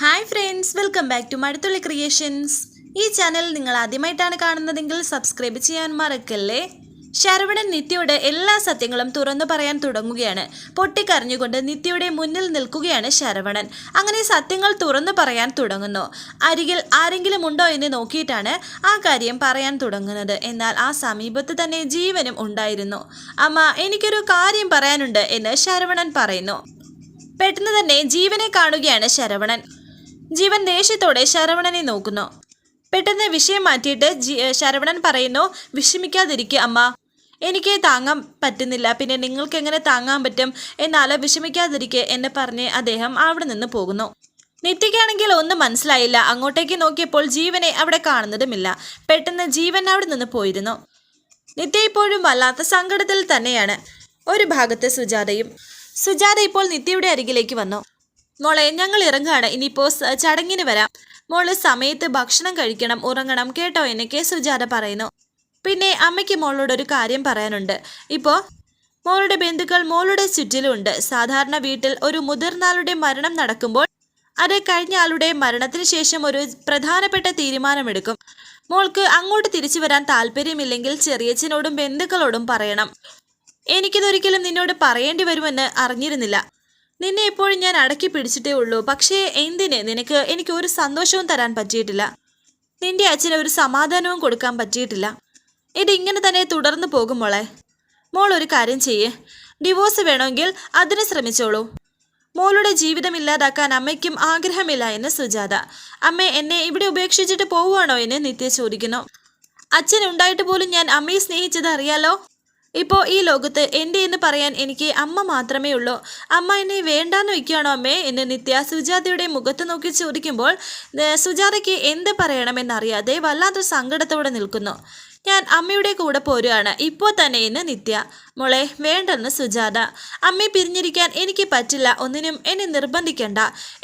Hi friends welcome back to Mazhathulli creations ഈ channel നിങ്ങൾ ആദ്യമായിട്ടാണ് കാണുന്നതെങ്കിൽ സബ്സ്ക്രൈബ് ചെയ്യാൻ മറക്കല്ലേ? ശരവണൻ നിത്യയുടെ എല്ലാ സത്യങ്ങളും തുറന്നു പറയാൻ തുടങ്ങുകയാണ്. പൊട്ടിക്കരഞ്ഞുകൊണ്ട് നിത്യയുടെ മുന്നിൽ നിൽക്കുകയാണ് ശരവണൻ. അങ്ങനെ സത്യങ്ങൾ തുറന്നു പറയാൻ തുടങ്ങുന്നു. അരികിൽ ആരെങ്കിലും ഉണ്ടോ എന്ന് നോക്കിയിട്ടാണ് ആ കാര്യം പറയാൻ തുടങ്ങുന്നത്. എന്നാൽ ആ സമീപത്ത് തന്നെ ജീവനും ഉണ്ടായിരുന്നു. അമ്മ എനിക്കൊരു കാര്യം പറയാനുണ്ട് എന്ന് ശരവണൻ പറയുന്നു. പെട്ടെന്ന് തന്നെ ജീവനെ കാണുകയാണ് ശരവണൻ. ജീവൻ ദേഷ്യത്തോടെ ശരവണനെ നോക്കുന്നു. പെട്ടെന്ന് വിഷയം മാറ്റിയിട്ട് ശരവണൻ പറയുന്നു വിഷമിക്കാതിരിക്കുക അമ്മ. എനിക്ക് താങ്ങാൻ പറ്റുന്നില്ല. പിന്നെ നിങ്ങൾക്ക് എങ്ങനെ താങ്ങാൻ പറ്റും? എന്നാൽ വിഷമിക്കാതിരിക്കുക എന്ന് പറഞ്ഞ് അദ്ദേഹം അവിടെ നിന്ന് പോകുന്നു. നിത്യയ്ക്കാണെങ്കിൽ ഒന്നും മനസ്സിലായില്ല. അങ്ങോട്ടേക്ക് നോക്കിയപ്പോൾ ജീവനെ അവിടെ കാണുന്നതുമില്ല. പെട്ടെന്ന് ജീവൻ അവിടെ നിന്ന് പോയിരുന്നു. നിത്യ ഇപ്പോഴും വല്ലാത്ത സങ്കടത്തിൽ തന്നെയാണ്. ഒരു ഭാഗത്ത് സുജാതയും സുജാത ഇപ്പോൾ നിത്യയുടെ അരികിലേക്ക് വന്നു. മോളെ ഞങ്ങൾ ഇറങ്ങുകയാണ് ഇനിയിപ്പോൾ ചടങ്ങിന് വരാം. മോൾ സമയത്ത് ഭക്ഷണം കഴിക്കണം ഉറങ്ങണം കേട്ടോ എനിക്ക് സുജാത പറയുന്നു. പിന്നെ അമ്മയ്ക്ക് മോളോട് ഒരു കാര്യം പറയാനുണ്ട്. ഇപ്പോൾ മോളുടെ ബന്ധുക്കൾ മോളുടെ ചുറ്റിലുണ്ട്. സാധാരണ വീട്ടിൽ ഒരു മുതിർന്നാളുടെ മരണം നടക്കുമ്പോൾ അത് കഴിഞ്ഞ ആളുടെ മരണത്തിന് ശേഷം ഒരു പ്രധാനപ്പെട്ട തീരുമാനമെടുക്കും. മോൾക്ക് അങ്ങോട്ട് തിരിച്ചു വരാൻ താല്പര്യമില്ലെങ്കിൽ ചെറിയച്ഛനോടും ബന്ധുക്കളോടും പറയണം. എനിക്കിതൊരിക്കലും നിന്നോട് പറയേണ്ടി വരുമെന്ന് അറിഞ്ഞിരുന്നില്ല. നിന്നെ എപ്പോഴും ഞാൻ അടക്കി പിടിച്ചിട്ടേ ഉള്ളൂ. പക്ഷേ എന്തിന്? നിനക്ക് എനിക്ക് ഒരു സന്തോഷവും തരാൻ പറ്റിയിട്ടില്ല. നിന്റെ അച്ഛന് ഒരു സമാധാനവും കൊടുക്കാൻ പറ്റിയിട്ടില്ല. ഇത് ഇങ്ങനെ തന്നെ തുടർന്നു പോകും മോളെ. മോൾ ഒരു കാര്യം ചെയ്യേ. ഡിവോഴ്സ് വേണമെങ്കിൽ അതിന് ശ്രമിച്ചോളൂ. മോളുടെ ജീവിതം ഇല്ലാതാക്കാൻ അമ്മയ്ക്കും ആഗ്രഹമില്ല എന്ന് സുജാത. അമ്മ എന്നെ ഇവിടെ ഉപേക്ഷിച്ചിട്ട് പോവുകയാണോ എന്ന് നിത്യ ചോദിക്കുന്നു. അച്ഛൻ ഉണ്ടായിട്ട് പോലും ഞാൻ അമ്മയെ സ്നേഹിച്ചത് അറിയാലോ? ഇപ്പോൾ ഈ ലോകത്ത് എന്റെ എന്ന് പറയാൻ എനിക്ക് അമ്മ മാത്രമേ ഉള്ളൂ. അമ്മ എന്നെ വേണ്ടാന്ന് വയ്ക്കുകയാണോ അമ്മേ? എന്ന് നിത്യ സുജാതയുടെ മുഖത്ത് നോക്കി ചോദിക്കുമ്പോൾ സുജാതയ്ക്ക് എന്ത് പറയണമെന്നറിയാതെ വല്ലാത്തൊരു സങ്കടത്തോടെ നിൽക്കുന്നു. ഞാൻ അമ്മയുടെ കൂടെ പോരുകയാണ് ഇപ്പോൾ തന്നെ എന്ന് നിത്യ മോളെ വേണ്ടെന്ന് സുജാത. അമ്മയെ പിരിഞ്ഞിരിക്കാൻ എനിക്ക് പറ്റില്ല. ഒന്നിനും എന്നെ നിർബന്ധിക്കണ്ട.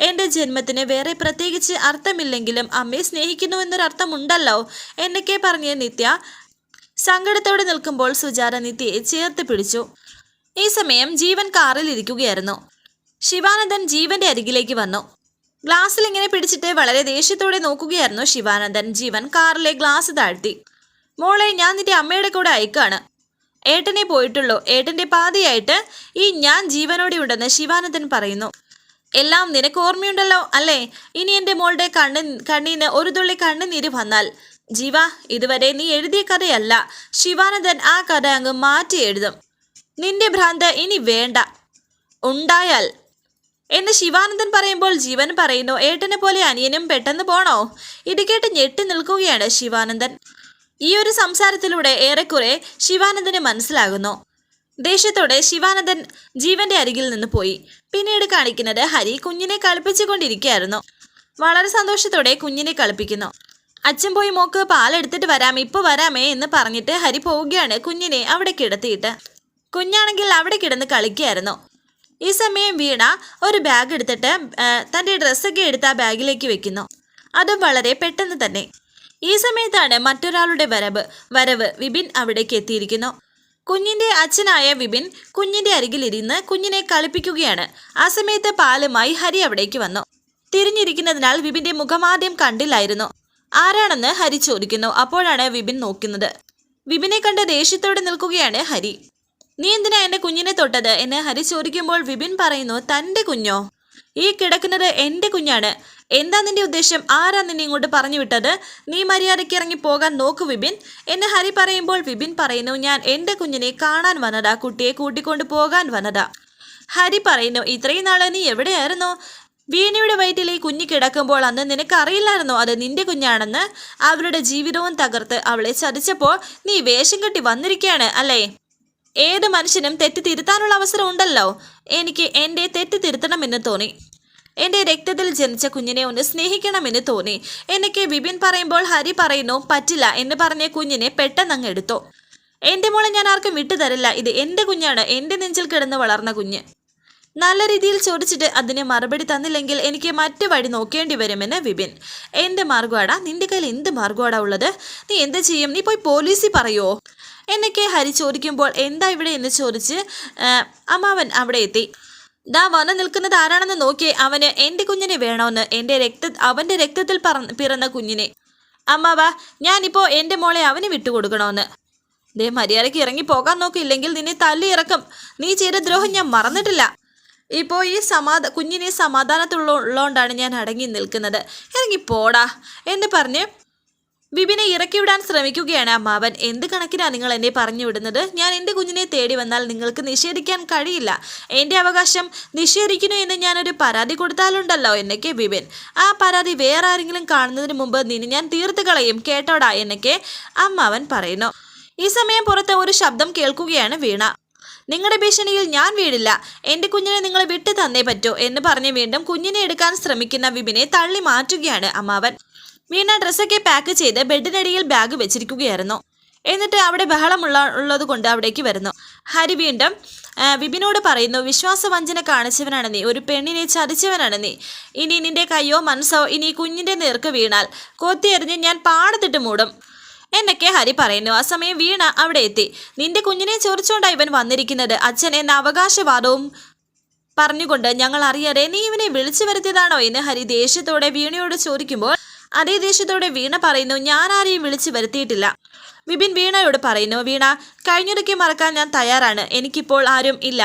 എന്റെ ജന്മത്തിന് വേറെ പ്രത്യേകിച്ച് അർത്ഥമില്ലെങ്കിലും അമ്മയെ സ്നേഹിക്കുന്നു എന്നൊരർത്ഥമുണ്ടല്ലോ എന്നൊക്കെ പറഞ്ഞ നിത്യ സങ്കടത്തോടെ നിൽക്കുമ്പോൾ സുജാത നിത്യയെ ചേർത്ത് പിടിച്ചു. ഈ സമയം ജീവൻ കാറിൽ ഇരിക്കുകയായിരുന്നു. ശിവാനന്ദൻ ജീവന്റെ അരികിലേക്ക് വന്നു. ഗ്ലാസ്സിൽ ഇങ്ങനെ പിടിച്ചിട്ട് വളരെ ദേഷ്യത്തോടെ നോക്കുകയായിരുന്നു ശിവാനന്ദൻ. ജീവൻ കാറിലെ ഗ്ലാസ് താഴ്ത്തി. മോളെ ഞാൻ നിന്റെ അമ്മയുടെ കൂടെ അയക്കാണ്. ഏട്ടനെ പോയിട്ടുള്ളൂ. ഏട്ടന്റെ പാതിയായിട്ട് ഈ ഞാൻ ജീവനോടെ ഉണ്ടെന്ന് ശിവാനന്ദൻ പറയുന്നു. എല്ലാം നിനക്ക് ഓർമ്മയുണ്ടല്ലോ അല്ലേ? ഇനി എന്റെ മോളുടെ കണ്ണ് കണ്ണീന് ഒരു തുള്ളി കണ്ണുനീര് വന്നാൽ ജീവ ഇതുവരെ നീ എഴുതിയ കഥയല്ല. ശിവാനന്ദൻ ആ കഥ അങ്ങ് മാറ്റി എഴുതും. നിന്റെ ഭ്രാന്ത് ഇനി വേണ്ട. ഉണ്ടായാൽ. എന്ന് ശിവാനന്ദൻ പറയുമ്പോൾ ജീവൻ പറയുന്നു ഏട്ടനെ പോലെ അനിയനും പെട്ടെന്ന് പോണോ? ഇത് കേട്ട് ഞെട്ടി നിൽക്കുകയാണ് ശിവാനന്ദൻ. ഈ ഒരു സംസാരത്തിലൂടെ ഏറെക്കുറെ ശിവാനന്ദന് മനസ്സിലാകുന്നു. ദേഷ്യത്തോടെ ശിവാനന്ദൻ ജീവന്റെ അരികിൽ നിന്ന് പോയി. പിന്നീട് കാണിക്കുന്നത് ഹരി കുഞ്ഞിനെ കളിപ്പിച്ചുകൊണ്ടിരിക്കുകയായിരുന്നു. വളരെ സന്തോഷത്തോടെ കുഞ്ഞിനെ കളിപ്പിക്കുന്നു. അച്ഛൻ പോയി മോക്ക് പാലെടുത്തിട്ട് വരാം ഇപ്പോൾ വരാമേ എന്ന് പറഞ്ഞിട്ട് ഹരി പോവുകയാണ് കുഞ്ഞിനെ അവിടെ കിടത്തിയിട്ട്. കുഞ്ഞാണെങ്കിൽ അവിടെ കിടന്ന് കളിക്കുകയായിരുന്നു. ഈ സമയം വീണ ഒരു ബാഗ് എടുത്തിട്ട് തന്റെ ഡ്രസ്സൊക്കെ എടുത്ത് ആ ബാഗിലേക്ക് വെക്കുന്നു. അതും വളരെ പെട്ടെന്ന് തന്നെ. ഈ സമയത്താണ് മറ്റൊരാളുടെ വരവ് വരവ് വിപിൻ അവിടേക്ക് എത്തിയിരിക്കുന്നു. കുഞ്ഞിന്റെ അച്ഛനായ വിപിൻ കുഞ്ഞിന്റെ അരികിലിരുന്ന് കുഞ്ഞിനെ കളിപ്പിക്കുകയാണ്. ആ സമയത്ത് പാലുമായി ഹരി അവിടേക്ക് വന്നു. തിരിഞ്ഞിരിക്കുന്നതിനാൽ വിപിന്റെ മുഖമാദ്യം കണ്ടില്ലായിരുന്നു. ആരാണെന്ന് ഹരി ചോദിക്കുന്നു. അപ്പോഴാണ് വിപിൻ നോക്കുന്നത്. വിപിനെ കണ്ട് ദേഷ്യത്തോടെ നിൽക്കുകയാണ് ഹരി. നീ എന്തിനാ എന്റെ കുഞ്ഞിനെ തൊട്ടത്? എന്ന് ഹരി ചോദിക്കുമ്പോൾ വിപിൻ പറയുന്നു തന്റെ കുഞ്ഞോ? ഈ കിടക്കുന്നത് എന്റെ കുഞ്ഞാണ്. എന്താ നിന്റെ ഉദ്ദേശം? ആരാ നിന്നെ ഇങ്ങോട്ട് പറഞ്ഞു വിട്ടത്? നീ മര്യാദയ്ക്ക് ഇറങ്ങി പോകാൻ നോക്കു വിപിൻ. എന്ന് ഹരി പറയുമ്പോൾ വിപിൻ പറയുന്നു ഞാൻ എന്റെ കുഞ്ഞിനെ കാണാൻ വന്നതാ. കുട്ടിയെ കൂട്ടിക്കൊണ്ട് പോകാൻ വന്നതാ. ഹരി പറയുന്നു ഇത്രയും നാൾ നീ എവിടെയായിരുന്നു? വീണയുടെ വയറ്റിലെ കുഞ്ഞ് കിടക്കുമ്പോൾ അന്ന് നിനക്ക് അറിയില്ലായിരുന്നോ അത് നിന്റെ കുഞ്ഞാണെന്ന്? അവരുടെ ജീവിതവും തകർത്ത് അവളെ ചതിച്ചപ്പോൾ നീ വേഷം കെട്ടി വന്നിരിക്കുകയാണ് അല്ലേ? ഏത് മനുഷ്യനും തെറ്റ് തിരുത്താനുള്ള അവസരം ഉണ്ടല്ലോ. എനിക്ക് എന്റെ തെറ്റ് തിരുത്തണമെന്ന് തോന്നി. എന്റെ രക്തത്തിൽ ജനിച്ച കുഞ്ഞിനെ ഒന്ന് സ്നേഹിക്കണമെന്ന് തോന്നി. എനിക്ക് ബിബിൻ പറയുമ്പോൾ ഹരി പറയുന്നു പറ്റില്ല എന്ന് പറഞ്ഞ കുഞ്ഞിനെ പെട്ടെന്ന് അങ്ങ് എടുത്തു. എന്റെ മോളെ ഞാൻ ആർക്കും വിട്ടുതരില്ല. ഇത് എന്റെ കുഞ്ഞാണ്. എന്റെ നെഞ്ചിൽ കിടന്ന് വളർന്ന കുഞ്ഞ്. നല്ല രീതിയിൽ ചോദിച്ചിട്ട് അതിന് മറുപടി തന്നില്ലെങ്കിൽ എനിക്ക് മറ്റു വഴി നോക്കേണ്ടി വരുമെന്ന് വിപിൻ. എന്റെ മാർഗമാടാ നിന്റെ കയ്യിൽ എന്ത് മാർഗമാടാ ഉള്ളത്? നീ എന്ത് ചെയ്യും? നീ പോയി പോലീസിൽ പറയോ? എന്നൊക്കെ ഹരി ചോദിക്കുമ്പോൾ എന്താ ഇവിടെ? എന്ന് ചോദിച്ച് അമ്മാവൻ അവിടെ എത്തി. ദാ വന്ന് നിൽക്കുന്നത് ആരാണെന്ന് നോക്കി അവന് എന്റെ കുഞ്ഞിനെ വേണമെന്ന് എന്റെ രക്ത അവന്റെ രക്തത്തിൽ പിറന്ന കുഞ്ഞിനെ. അമ്മാവ ഞാനിപ്പോൾ എന്റെ മോളെ അവന് വിട്ടുകൊടുക്കണമെന്ന് ദേ മര്യാദയ്ക്ക് ഇറങ്ങി പോകാൻ നോക്കില്ലെങ്കിൽ നിന്നെ തല്ലി ഇറക്കും നീ ചെയ്ത ദ്രോഹം ഞാൻ മറന്നിട്ടില്ല. ഇപ്പോൾ ഈ സമാധ കുഞ്ഞിനെ സമാധാനത്തുള്ളതുകൊണ്ടാണ് ഞാൻ അടങ്ങി നിൽക്കുന്നത്. ഇറങ്ങി പോടാ. എന്ന് പറഞ്ഞ് വിപിനെ ഇറക്കി വിടാൻ ശ്രമിക്കുകയാണ് അമ്മാവൻ എന്ത് കണക്കിനാണ് നിങ്ങൾ എന്നെ പറഞ്ഞു വിടുന്നത്? ഞാൻ എന്റെ കുഞ്ഞിനെ തേടി വന്നാൽ നിങ്ങൾക്ക് നിഷേധിക്കാൻ കഴിയില്ല. എന്റെ അവകാശം നിഷേധിക്കുന്നു എന്ന് ഞാനൊരു പരാതി കൊടുത്താലുണ്ടല്ലോ എന്നൊക്കെ വിപിൻ. ആ പരാതി വേറെ ആരെങ്കിലും കാണുന്നതിന് മുമ്പ് നിന്നെ ഞാൻ തീർത്ത് കളയും. കേട്ടോടാ എന്നൊക്കെ അമ്മാവൻ പറയുന്നു. ഈ സമയം പുറത്ത് ഒരു ശബ്ദം കേൾക്കുകയാണ് വീണ. നിങ്ങളുടെ ഭീഷണിയിൽ ഞാൻ വീടില്ല എന്റെ കുഞ്ഞിനെ നിങ്ങൾ വിട്ടു തന്നേ പറ്റൂ എന്ന് പറഞ്ഞ് വീണ്ടും കുഞ്ഞിനെ എടുക്കാൻ ശ്രമിക്കുന്ന വിപിനെ തള്ളി മാറ്റുകയാണ് അമ്മാവൻ. വീണ ഡ്രസ്സൊക്കെ പാക്ക് ചെയ്ത് ബെഡിനടിയിൽ ബാഗ് വെച്ചിരിക്കുകയായിരുന്നു. എന്നിട്ട് അവിടെ ബഹളമുള്ള ഉള്ളത് കൊണ്ട് അവിടേക്ക് വരുന്നു. ഹരി വീണ്ടും വിപിനോട് പറയുന്നു വിശ്വാസവഞ്ചന കാണിച്ചവനാണ് നീ. ഒരു പെണ്ണിനെ ചതിച്ചവനാണ് നീ. ഇനി നിന്റെ കയ്യോ മനസ്സോ ഇനി കുഞ്ഞിന്റെ നേർക്ക് വീണാൽ. കൊത്തിയെറിഞ്ഞ് ഞാൻ പാടത്തിട്ട് മൂടും. എന്നൊക്കെ ഹരി പറയുന്നു. ആ സമയം വീണ അവിടെ എത്തി. നിന്റെ കുഞ്ഞിനെ ചോദിച്ചുകൊണ്ടാണ് ഇവൻ വന്നിരിക്കുന്നത്. അച്ഛൻ എന്ന അവകാശവാദവും പറഞ്ഞുകൊണ്ട് ഞങ്ങൾ അറിയാതെ നീ ഇവനെ വിളിച്ചു വരുത്തിയതാണോ എന്ന് ഹരി ദേഷ്യത്തോടെ വീണയോട് ചോദിക്കുമ്പോൾ അതേ ദേഷ്യത്തോടെ വീണ പറയുന്നു ഞാൻ ആരെയും വിളിച്ചു വരുത്തിയിട്ടില്ല. വിപിൻ വീണയോട് പറയുന്നു വീണ കഴിഞ്ഞിടയ്ക്ക് മറക്കാൻ ഞാൻ തയ്യാറാണ്. എനിക്കിപ്പോൾ ആരും ഇല്ല.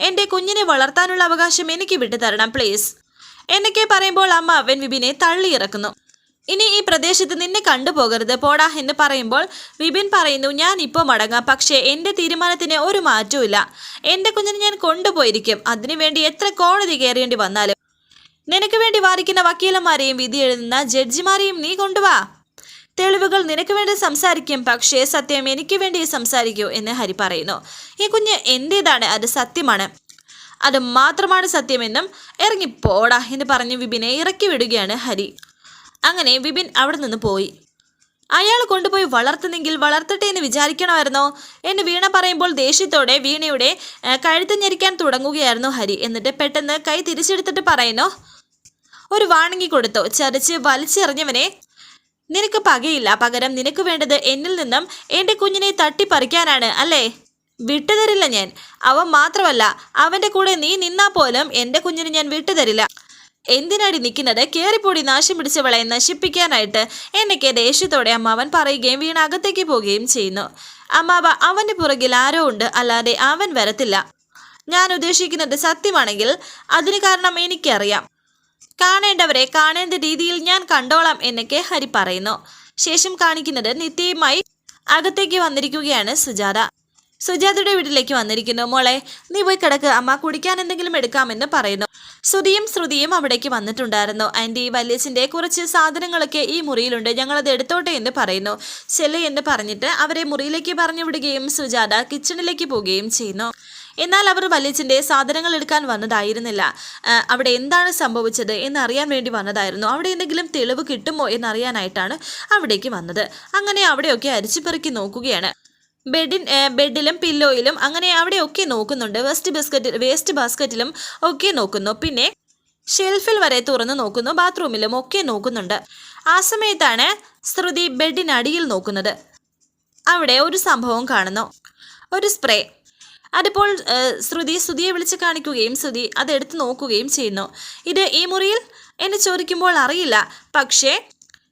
എന്റെ കുഞ്ഞിനെ വളർത്താനുള്ള അവകാശം എനിക്ക് വിട്ടുതരണം പ്ലീസ്. എന്നൊക്കെ പറയുമ്പോൾ അമ്മ അവൻ വിപിനെ തള്ളിയിറക്കുന്നു. ഇനി ഈ പ്രദേശത്ത് നിന്നെ കണ്ടുപോകരുത് പോടാ എന്ന് പറയുമ്പോൾ വിപിൻ പറയുന്നു ഞാൻ ഇപ്പോൾ മടങ്ങാം പക്ഷേ എന്റെ തീരുമാനത്തിന് ഒരു മാറ്റവും എന്റെ കുഞ്ഞിനെ ഞാൻ കൊണ്ടുപോയിരിക്കും. അതിനുവേണ്ടി എത്ര കോടതി കയറേണ്ടി വന്നാലും. നിനക്ക് വേണ്ടി വാദിക്കുന്ന വക്കീലന്മാരെയും വിധി എഴുതുന്ന ജഡ്ജിമാരെയും നീ കൊണ്ടുവാ. തെളിവുകൾ നിനക്ക് വേണ്ടി സംസാരിക്കും പക്ഷേ സത്യം എനിക്ക് വേണ്ടി സംസാരിക്കൂ എന്ന് ഹരി പറയുന്നു. ഈ കുഞ്ഞ് എന്റേതാണ് അത് സത്യമാണ്. അത് മാത്രമാണ് സത്യമെന്നും ഇറങ്ങിപ്പോടാ എന്ന് പറഞ്ഞ് വിപിനെ ഇറക്കി വിടുകയാണ് ഹരി. അങ്ങനെ വിപിൻ അവിടെ നിന്ന് പോയി. അയാൾ കൊണ്ടുപോയി വളർത്തുന്നെങ്കിൽ വളർത്തട്ടെ എന്ന് വിചാരിക്കണമായിരുന്നോ? എന്ന് വീണ പറയുമ്പോൾ ദേഷ്യത്തോടെ വീണയുടെ കഴുത്ത് ഞെരിക്കാൻ തുടങ്ങുകയായിരുന്നു ഹരി. എന്നിട്ട് പെട്ടെന്ന് കൈ തിരിച്ചെടുത്തിട്ട് പറയുന്നു ഒരു വാണങ്ങി കൊടുത്തു. ചരിച്ച് വലിച്ചെറിഞ്ഞവനെ നിനക്ക് പകയില്ല. പകരം നിനക്ക് വേണ്ടത് എന്നിൽ നിന്നും എന്റെ കുഞ്ഞിനെ തട്ടിപ്പറിക്കാനാണ് അല്ലേ? വിട്ടുതരില്ല ഞാൻ. അവൻ മാത്രമല്ല അവന്റെ കൂടെ നീ നിന്നാ പോലും എന്റെ കുഞ്ഞിന് ഞാൻ വിട്ടുതരില്ല. എന്തിനാടി നിൽക്കുന്നത്? കയറിപ്പൊടി നാശം പിടിച്ചവളെ നശിപ്പിക്കാനായിട്ട്. എന്നൊക്കെ ദേഷ്യത്തോടെ അമ്മാവൻ പറയുകയും വീണ അകത്തേക്ക് പോവുകയും ചെയ്യുന്നു. അമ്മാവ അവന്റെ പുറകിൽ ആരോ ഉണ്ട്. അല്ലാതെ അവൻ വരത്തില്ല. ഞാൻ ഉദ്ദേശിക്കുന്നത് സത്യമാണെങ്കിൽ അതിന് കാരണം എനിക്കറിയാം. കാണേണ്ടവരെ കാണേണ്ട രീതിയിൽ ഞാൻ കണ്ടോളാം എന്നൊക്കെ ഹരി പറയുന്നു. ശേഷം കാണിക്കുന്നത് നിത്യയുമായി അകത്തേക്ക് വന്നിരിക്കുകയാണ് സുജാത. സുജാതയുടെ വീട്ടിലേക്ക് വന്നിരിക്കുന്നു. മോളെ നീ പോയി കിടക്ക്. അമ്മ കുടിക്കാൻ എന്തെങ്കിലും എടുക്കാമെന്ന് പറയുന്നു. ശ്രുതിയും ശ്രുതിയും അവിടേക്ക് വന്നിട്ടുണ്ടായിരുന്നു. ആന്റി വല്യച്ഛന്റെ കുറച്ച് സാധനങ്ങളൊക്കെ ഈ മുറിയിലുണ്ട്. ഞങ്ങളത് എടുത്തോട്ടെ എന്ന് പറയുന്നു. ചെല്ല് എന്ന് പറഞ്ഞിട്ട് അവരെ മുറിയിലേക്ക് പറഞ്ഞു വിടുകയും സുജാത കിച്ചണിലേക്ക് പോവുകയും ചെയ്യുന്നു. എന്നാൽ അവർ വല്യച്ഛന്റെ സാധനങ്ങൾ എടുക്കാൻ വന്നതായിരുന്നില്ല. അവിടെ എന്താണ് സംഭവിച്ചത് എന്നറിയാൻ വേണ്ടി വന്നതായിരുന്നു. അവിടെ എന്തെങ്കിലും തെളിവ് കിട്ടുമോ എന്നറിയാനായിട്ടാണ് അവിടേക്ക് വന്നത്. അങ്ങനെ അവിടെയൊക്കെ അരിച്ചുപെറുക്കി നോക്കുകയാണ്. ബെഡിൻ ബെഡിലും പില്ലോയിലും അങ്ങനെ അവിടെയൊക്കെ നോക്കുന്നുണ്ട്. വേസ്റ്റ് ബിസ്ക്കറ്റ് വേസ്റ്റ് ബാസ്ക്കറ്റിലും ഒക്കെ നോക്കുന്നു. പിന്നെ ഷെൽഫിൽ വരെ തുറന്നു നോക്കുന്നു. ബാത്റൂമിലും ഒക്കെ നോക്കുന്നുണ്ട്. ആ സമയത്താണ് ശ്രുതി ബെഡിനടിയിൽ നോക്കുന്നത്. അവിടെ ഒരു സംഭവം കാണുന്നു. ഒരു സ്പ്രേ അതിപ്പോൾ ശ്രുതി ശ്രുതിയെ വിളിച്ച് കാണിക്കുകയും ശ്രുതി അതെടുത്ത് നോക്കുകയും ചെയ്യുന്നു. ഇത് ഈ മുറിയിൽ എന്നെ ചോദിക്കുമ്പോൾ അറിയില്ല. പക്ഷേ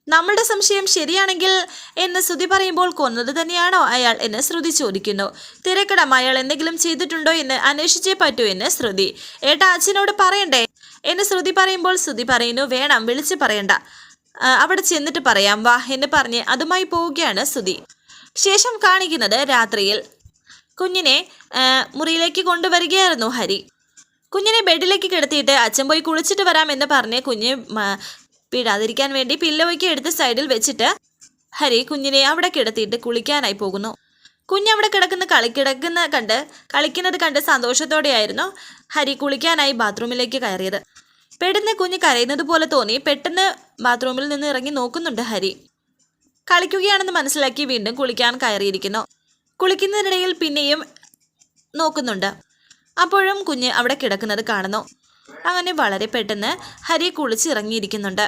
നമ്മളുടെ സംശയം ശരിയാണെങ്കിൽ എന്ന് ശ്രുതി പറയുമ്പോൾ കൊന്നത് തന്നെയാണോ? അയാൾ എന്ന് ശ്രുതി ചോദിക്കുന്നു. തിരക്കടം അയാൾ എന്തെങ്കിലും ചെയ്തിട്ടുണ്ടോ എന്ന് അന്വേഷിച്ചേ പറ്റൂ എന്ന് ശ്രുതി. ഏട്ടാ അച്ഛനോട് പറയണ്ടേ? എന്ന് ശ്രുതി പറയുമ്പോൾ ശ്രുതി പറയുന്നു വേണം വിളിച്ച് പറയണ്ട. അവിടെ ചെന്നിട്ട് പറയാം. വാ എന്ന് പറഞ്ഞ് അതുമായി പോവുകയാണ് ശ്രുതി. ശേഷം കാണിക്കുന്നത് രാത്രിയിൽ. കുഞ്ഞിനെ മുറിയിലേക്ക് കൊണ്ടുവരികയായിരുന്നു ഹരി. കുഞ്ഞിനെ ബെഡിലേക്ക് കിടത്തിയിട്ട് അച്ഛൻ പോയി കുളിച്ചിട്ട് വരാമെന്ന് പറഞ്ഞ് കുഞ്ഞ് വീഴാതിരിക്കാൻ വേണ്ടി പില്ലവയ്ക്ക് എടുത്ത് സൈഡിൽ വെച്ചിട്ട് ഹരി കുഞ്ഞിനെ അവിടെ കിടത്തിയിട്ട് കുളിക്കാനായി പോകുന്നു. കുഞ്ഞവിടെ കിടക്കുന്ന കളിക്കിടക്കുന്ന കണ്ട് കളിക്കുന്നത് കണ്ട് സന്തോഷത്തോടെയായിരുന്നു ഹരി കുളിക്കാനായി ബാത്റൂമിലേക്ക് കയറിയത്. പെട്ടെന്ന് കുഞ്ഞ് കരയുന്നത് പോലെ തോന്നി. പെട്ടെന്ന് ബാത്റൂമിൽ നിന്ന് ഇറങ്ങി നോക്കുന്നുണ്ട് ഹരി. കളിക്കുകയാണെന്ന് മനസ്സിലാക്കി വീണ്ടും കുളിക്കാൻ കയറിയിരിക്കുന്നു. കുളിക്കുന്നതിനിടയിൽ പിന്നെയും നോക്കുന്നുണ്ട്. അപ്പോഴും കുഞ്ഞ് അവിടെ കിടക്കുന്നത് കാണുന്നു. അങ്ങനെ വളരെ പെട്ടെന്ന് ഹരി കുളിച്ച് ഇറങ്ങിയിരിക്കുന്നുണ്ട്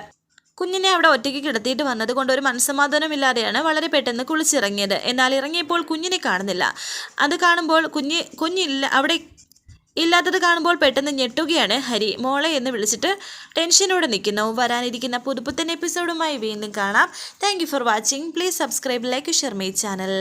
കുഞ്ഞിനെ അവിടെ ഒറ്റയ്ക്ക് കിടത്തിയിട്ട് വന്നത് കൊണ്ട് ഒരു മനസ്സമാധാനമില്ലാതെയാണ് വളരെ പെട്ടെന്ന് കുളിച്ചിറങ്ങിയത്. എന്നാൽ ഇറങ്ങിയപ്പോൾ കുഞ്ഞിനെ കാണുന്നില്ല. അത് കാണുമ്പോൾ കുഞ്ഞ് കുഞ്ഞില്ല അവിടെ ഇല്ലാത്തത് കാണുമ്പോൾ പെട്ടെന്ന് ഞെട്ടുകയാണ് ഹരി. മോളെ എന്ന് വിളിച്ചിട്ട് ടെൻഷനോടെ നിൽക്കുന്നു. വരാനിരിക്കുന്ന പുതുപ്പുത്തൻ എപ്പിസോഡുമായി വീണ്ടും കാണാം. Thank for watching please subscribe like share my channel